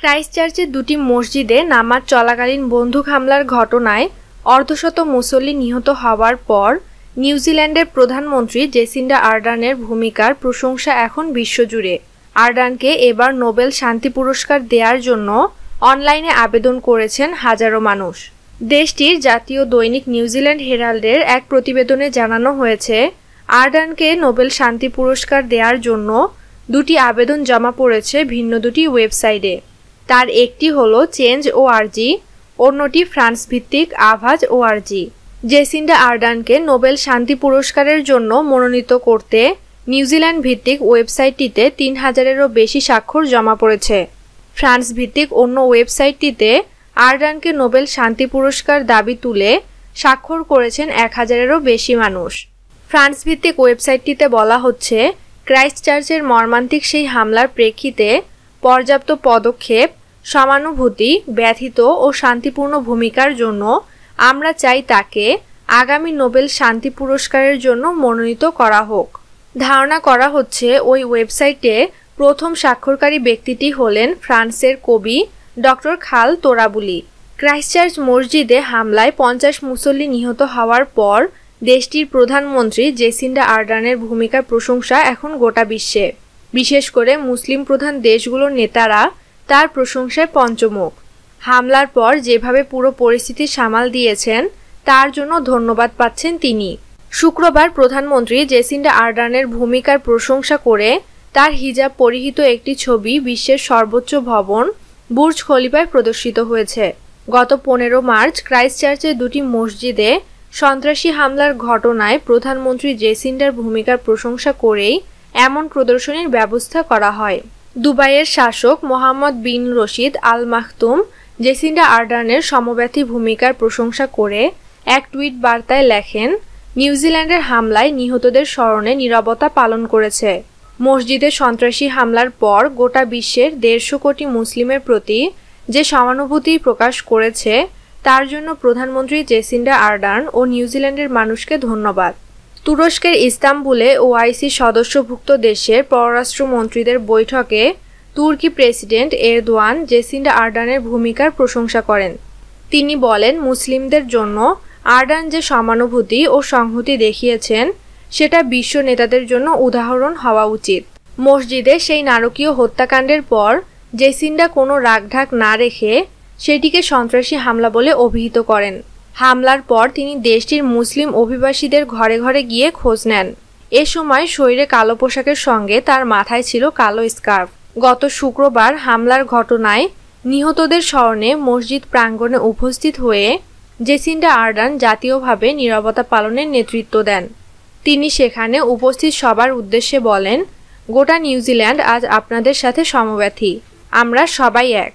ক্রাইস্টচার্চের দুটি মসজিদে নামাজ চলাকালীন বন্দুক হামলার ঘটনায় অর্ধশত মুসল্লি নিহত হওয়ার পর নিউজিল্যান্ডের প্রধানমন্ত্রী জেসিন্ডা আর্ডানের ভূমিকার প্রশংসা এখন বিশ্বজুড়ে। আর্ডানকে এবার নোবেল শান্তি পুরস্কার দেওয়ার জন্য অনলাইনে আবেদন করেছেন হাজারো মানুষ। দেশটির জাতীয় দৈনিক নিউজিল্যান্ড হেরাল্ডের এক প্রতিবেদনে জানানো হয়েছে, আর্ডানকে নোবেল শান্তি পুরস্কার দেওয়ার জন্য দুটি আবেদন জমা পড়েছে ভিন্ন দুটি ওয়েবসাইটে। তার একটি হলো চেঞ্জ ও আরজি অন্যটি ফ্রান্স ভিত্তিক আভাজ ও আরজি জেসিন্ডা আর্ডানকে নোবেল শান্তি পুরস্কারের জন্য মনোনীত করতে নিউজিল্যান্ড ভিত্তিক ওয়েবসাইটটিতে তিন হাজারেরও বেশি স্বাক্ষর জমা পড়েছে। ফ্রান্স ভিত্তিক অন্য ওয়েবসাইটটিতে আর্ডানকে নোবেল শান্তি পুরস্কার দাবি তুলে স্বাক্ষর করেছেন এক হাজারেরও বেশি মানুষ। ফ্রান্স ভিত্তিক ওয়েবসাইটটিতে বলা হচ্ছে ক্রাইস্ট চার্চের মর্মান্তিক সেই হামলার প্রেক্ষিতে পর্যাপ্ত পদক্ষেপ, সমানুভূতি, ব্যথিত ও শান্তিপূর্ণ ভূমিকার জন্য আমরা চাই তাকে আগামী নোবেল শান্তি পুরস্কারের জন্য মনোনীত করা হোক। ধারণা করা হচ্ছে ওই ওয়েবসাইটে প্রথম স্বাক্ষরকারী ব্যক্তিটি হলেন ফ্রান্সের কবি ডক্টর খাল তোরাবুলি। ক্রাইস্টচার্চ মসজিদে হামলায় পঞ্চাশ মুসল্লি নিহত হওয়ার পর দেশটির প্রধানমন্ত্রী জেসিন্ডা আর্ডানের ভূমিকার প্রশংসা এখন গোটা বিশ্বে। বিশেষ করে মুসলিম প্রধান দেশগুলোর নেতারা তার প্রশংসায় পঞ্চমুখ। হামলার পর যেভাবে পুরো পরিস্থিতি সামাল দিয়েছেন, তার জন্য ধন্যবাদ পাচ্ছেন তিনি। শুক্রবার প্রধানমন্ত্রী জেসিন্ডা আর্ডানের ভূমিকার প্রশংসা করে তার হিজাব পরিহিত একটি ছবি বিশ্বের সর্বোচ্চ ভবন বুর্জ খলিফায় প্রদর্শিত হয়েছে। গত পনেরো মার্চ ক্রাইস্টচার্চের দুটি মসজিদে সন্ত্রাসী হামলার ঘটনায় প্রধানমন্ত্রী জেসিন্ডার ভূমিকার প্রশংসা করেই এমন প্রদর্শনীর ব্যবস্থা করা হয়। দুবাইয়ের শাসক Mohammed bin Rashid Al Maktoum Jacinda আর্ডানের সমব্যথী ভূমিকার প্রশংসা করে এক টুইট বার্তায় লেখেন নিউজিল্যান্ডের হামলায় নিহতদের স্মরণে নিরবতা পালন করেছে। মসজিদে সন্ত্রাসী হামলার পর গোটা বিশ্বের দেড়শো কোটি মুসলিমের প্রতি যে সমানুভূতি প্রকাশ করেছে, তার জন্য প্রধানমন্ত্রী জেসিন্ডা আর্ডার্ন ও নিউজিল্যান্ডের মানুষকে ধন্যবাদ। তুরস্কের ইস্তাম্বুলে ওআইসি সদস্যভুক্ত দেশের পররাষ্ট্রমন্ত্রীদের বৈঠকে তুর্কি প্রেসিডেন্ট এরদোয়ান জেসিন্ডা আর্ডানের ভূমিকার প্রশংসা করেন। তিনি বলেন, মুসলিমদের জন্য আর্ডান যে সমানুভূতি ও সংহতি দেখিয়েছেন, সেটা বিশ্ব নেতাদের জন্য উদাহরণ হওয়া উচিত। মসজিদে সেই নারকীয় হত্যাকাণ্ডের পর জেসিন্ডা কোনো রাগঢাক না রেখে সেটিকে সন্ত্রাসী হামলা বলে অভিহিত করেন। হামলার পর তিনি দেশটির মুসলিম অভিবাসীদের ঘরে ঘরে গিয়ে খোঁজ নেন। এ সময় শরীরে কালো পোশাকের সঙ্গে তার মাথায় ছিল কালো স্কার্ফ। গত শুক্রবার হামলার ঘটনায় নিহতদের স্মরণে মসজিদ প্রাঙ্গণে উপস্থিত হয়ে জেসিন্ডা আর্ডান জাতীয়ভাবে নিরবতা পালনের নেতৃত্ব দেন। তিনি সেখানে উপস্থিত সবার উদ্দেশ্যে বলেন, গোটা নিউজিল্যান্ড আজ আপনাদের সাথে সমব্যথী। আমরা সবাই এক।